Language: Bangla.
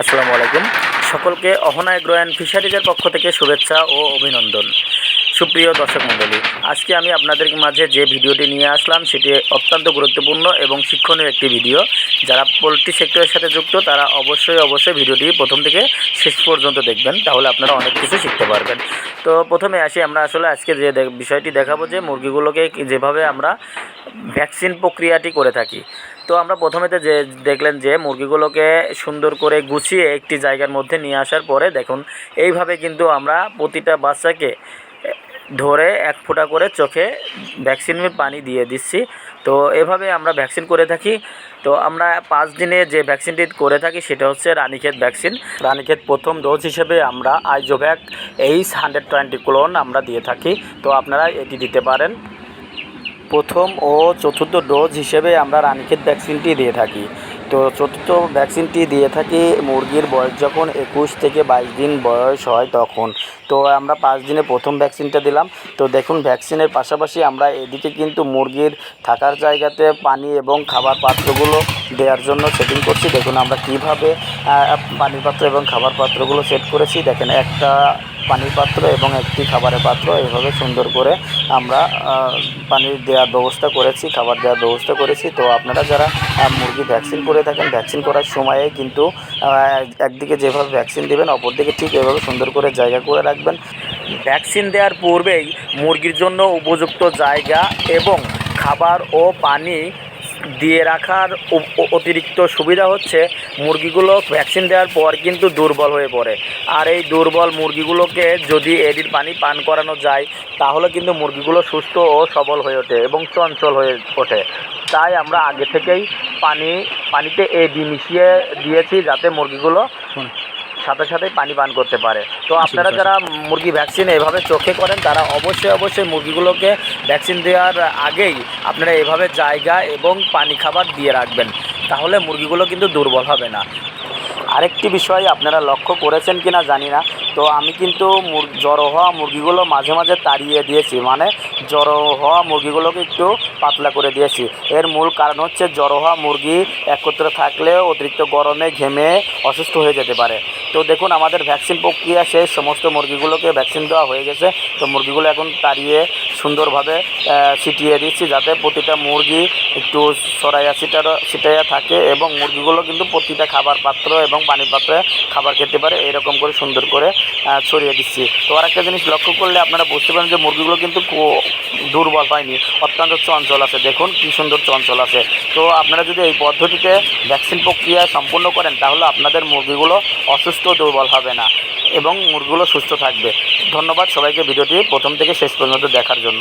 আসসালামু আলাইকুম। সকলকে অহনায় গ্রোয়ান ফিশারিজের পক্ষ থেকে শুভেচ্ছা ও অভিনন্দন। সুপ্রিয় দর্শক মণ্ডলী, আজকে আমি আপনাদের মাঝে যে ভিডিওটি নিয়ে আসলাম, সেটি অত্যন্ত গুরুত্বপূর্ণ এবং শিক্ষণীয় একটি ভিডিও। যারা পোলট্রি সেক্টরের সাথে যুক্ত, তারা অবশ্যই অবশ্যই ভিডিওটি প্রথম থেকে শেষ পর্যন্ত দেখবেন, তাহলে আপনারা অনেক কিছু শিখতে পারবেন। তো প্রথমে আসি, আমরা আসলে আজকে যে বিষয়টি দেখাবো যে মুরগিগুলোকে যেভাবে আমরা ভ্যাকসিন প্রক্রিয়াটি করে থাকি। তো আমরা প্রথমেতে যে দেখলেন যে মুরগিগুলোকে সুন্দর করে গুছিয়ে একটি জায়গার মধ্যে নিয়ে আসার পরে দেখুন, এইভাবে কিন্তু আমরা প্রতিটা বাচ্চাকে ধরে এক ফোঁটা করে চোখে ভ্যাকসিনের পানি দিয়ে দিচ্ছি। তো এভাবে আমরা ভ্যাকসিন করে থাকি। তো আমরা পাঁচ দিনে যে ভ্যাকসিনটি করে থাকি সেটা হচ্ছে রানীক্ষেত ভ্যাকসিন। রানীক্ষেত প্রথম ডোজ হিসেবে আমরা Izovac H hundred twenty clone আমরা দিয়ে থাকি। তো আপনারা এটি দিতে পারেন। প্রথম ও চতুর্থ ডোজ হিসেবে আমরা রানীক্ষেত ভ্যাকসিনটি দিয়ে থাকি। তো চতুর্থ ভ্যাকসিনটি দিয়ে থাকি মুরগির বয়স যখন একুশ থেকে বাইশ দিন বয়স হয় তখন। তো আমরা পাঁচ দিনে প্রথম ভ্যাকসিনটা দিলাম। তো দেখুন, ভ্যাকসিনের পাশাপাশি আমরা এদিকে কিন্তু মুরগির থাকার জায়গাতে পানি এবং খাবার পাত্রগুলো দেওয়ার জন্য সেটিং করছি। দেখুন, আমরা কীভাবে পানির পাত্র এবং খাবার পাত্রগুলো সেট করেছি। দেখেন, একটা পানির পাত্র এবং একটি খাবারের পাত্র। এভাবে সুন্দর করে আমরা পানির দেওয়ার ব্যবস্থা করেছি, খাবার দেওয়ার ব্যবস্থা করেছি। তো আপনারা যারা মুরগি ভ্যাকসিন করে থাকেন ভ্যাকসিন করার সময়ে কিন্তু একদিকে যেভাবে ভ্যাকসিন দেবেন, অপরদিকে ঠিক এভাবে সুন্দর করে জায়গা করে রাখবেন। ভ্যাকসিন দেওয়ার পূর্বেই মুরগির জন্য উপযুক্ত জায়গা এবং খাবার ও পানি দিয়ে রাখার অতিরিক্ত সুবিধা হচ্ছে মুরগিগুলো ভ্যাকসিন দেওয়ার পর কিন্তু দুর্বল হয়ে পড়ে। আর এই দুর্বল মুরগিগুলোকে যদি এডির পানি পান করানো যায়, তাহলে কিন্তু মুরগিগুলো সুস্থ ও সবল হয়ে ওঠে এবং চঞ্চল হয়ে ওঠে। তাই আমরা আগে থেকেই পানি পানিতে এডি মিশিয়ে দিয়েছি যাতে মুরগিগুলো সাথে সাথেই পানি পান করতে পারে। তো আপনারা যারা মুরগি ভ্যাকসিন এভাবে চোখে করেন তারা অবশ্যই অবশ্যই মুরগিগুলোকে ভ্যাকসিন দেওয়ার আগেই আপনারা এভাবে জায়গা এবং পানি খাবার দিয়ে রাখবেন। তাহলে মুরগিগুলো কিন্তু দুর্বল হবে না। আরেকটি বিষয় আপনারা লক্ষ্য করেছেন কিনা জানি না তো আমি কিন্তু জড়ো হওয়া মুরগিগুলো মাঝে মাঝে তাড়িয়ে দিয়েছি। মানে জড়ো হওয়া মুরগিগুলোকে একটু পাতলা করে দিয়েছি। এর মূল কারণ হচ্ছে জড়ো হওয়া মুরগি একত্রে থাকলে অতিরিক্ত গরমে ঘেমে অসুস্থ হয়ে যেতে পারে। তো দেখুন, আমাদের ভ্যাকসিন প্রক্রিয়া শেষ। সমস্ত মুরগিগুলোকে ভ্যাকসিন দেওয়া হয়ে গেছে। তো মুরগিগুলো এখন তাড়িয়ে সুন্দরভাবে ছিটিয়ে দিচ্ছি যাতে প্রতিটা মুরগি একটু সরাইয়া ছিটানো ছিটাইয়া থাকে এবং মুরগিগুলো কিন্তু প্রতিটা খাবার পাত্র এবং পানির পাত্রে খাবার খেতে পারে। এরকম করে সুন্দর করে ছড়িয়ে দিচ্ছি। তো আর একটা জিনিস লক্ষ্য করলে আপনারা বুঝতে পারেন যে মুরগিগুলো কিন্তু দুর্বল হয়নি, অত্যন্ত চঞ্চল আছে। দেখুন কী সুন্দর চঞ্চল আছে। তো আপনারা যদি এই পদ্ধতিতে ভ্যাকসিন প্রক্রিয়া সম্পূর্ণ করেন, তাহলে আপনাদের মুরগিগুলো অসুস্থ দুর্বল হবে না এবং মুরগিগুলো সুস্থ থাকবে। ধন্যবাদ সবাইকে ভিডিওটি প্রথম থেকে শেষ পর্যন্ত দেখার জন্য।